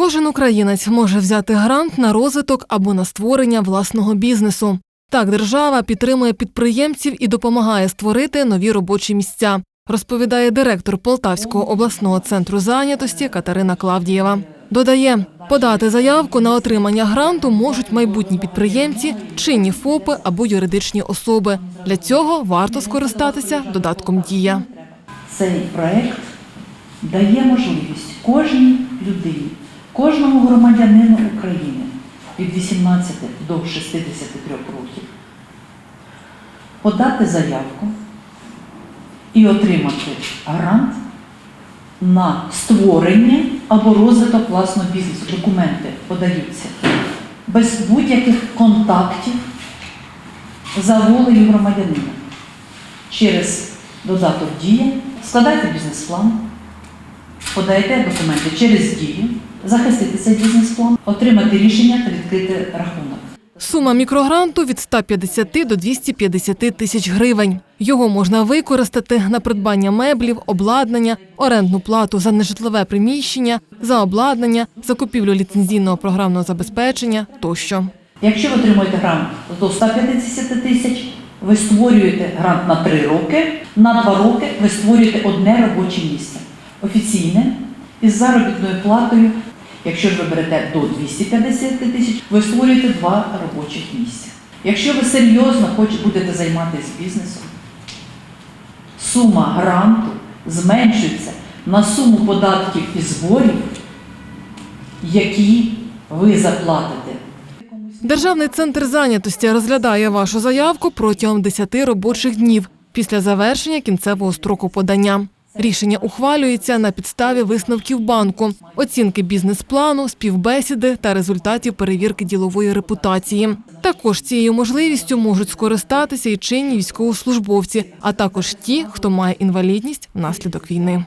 Кожен українець може взяти грант на розвиток або на створення власного бізнесу. Так, держава підтримує підприємців і допомагає створити нові робочі місця, розповідає директор Полтавського обласного центру зайнятості Катерина Клавдієва. Додає, подати заявку на отримання гранту можуть майбутні підприємці, чинні ФОПи або юридичні особи. Для цього варто скористатися додатком Дія. Цей проект дає можливість кожній людині, кожному громадянину України від 18 до 63 років подати заявку і отримати грант на створення або розвиток власного бізнесу. Документи подаються. Без будь-яких контактів за волею громадянина. Через додаток Дія, складайте бізнес-план, подаєте документи через Дію, захистити цей бізнес-план, отримати рішення та відкрити рахунок. Сума мікрогранту від 150 до 250 тисяч гривень. Його можна використати на придбання меблів, обладнання, орендну плату за нежитлове приміщення, за обладнання, закупівлю ліцензійного програмного забезпечення тощо. Якщо ви отримуєте грант до 150 тисяч, ви створюєте грант на 3 роки, на 2 роки ви створюєте одне робоче місце. Офіційне із заробітною платою. Якщо ви берете до 250 тисяч, ви створюєте два робочих місця. Якщо ви серйозно хочете будете займатися бізнесом, сума гранту зменшується на суму податків і зборів, які ви заплатите Державний центр зайнятості розглядає вашу заявку протягом 10 робочих днів після завершення кінцевого строку подання. Рішення ухвалюється на підставі висновків банку, оцінки бізнес-плану, співбесіди та результатів перевірки ділової репутації. Також цією можливістю можуть скористатися і чинні військовослужбовці, а також ті, хто має інвалідність внаслідок війни.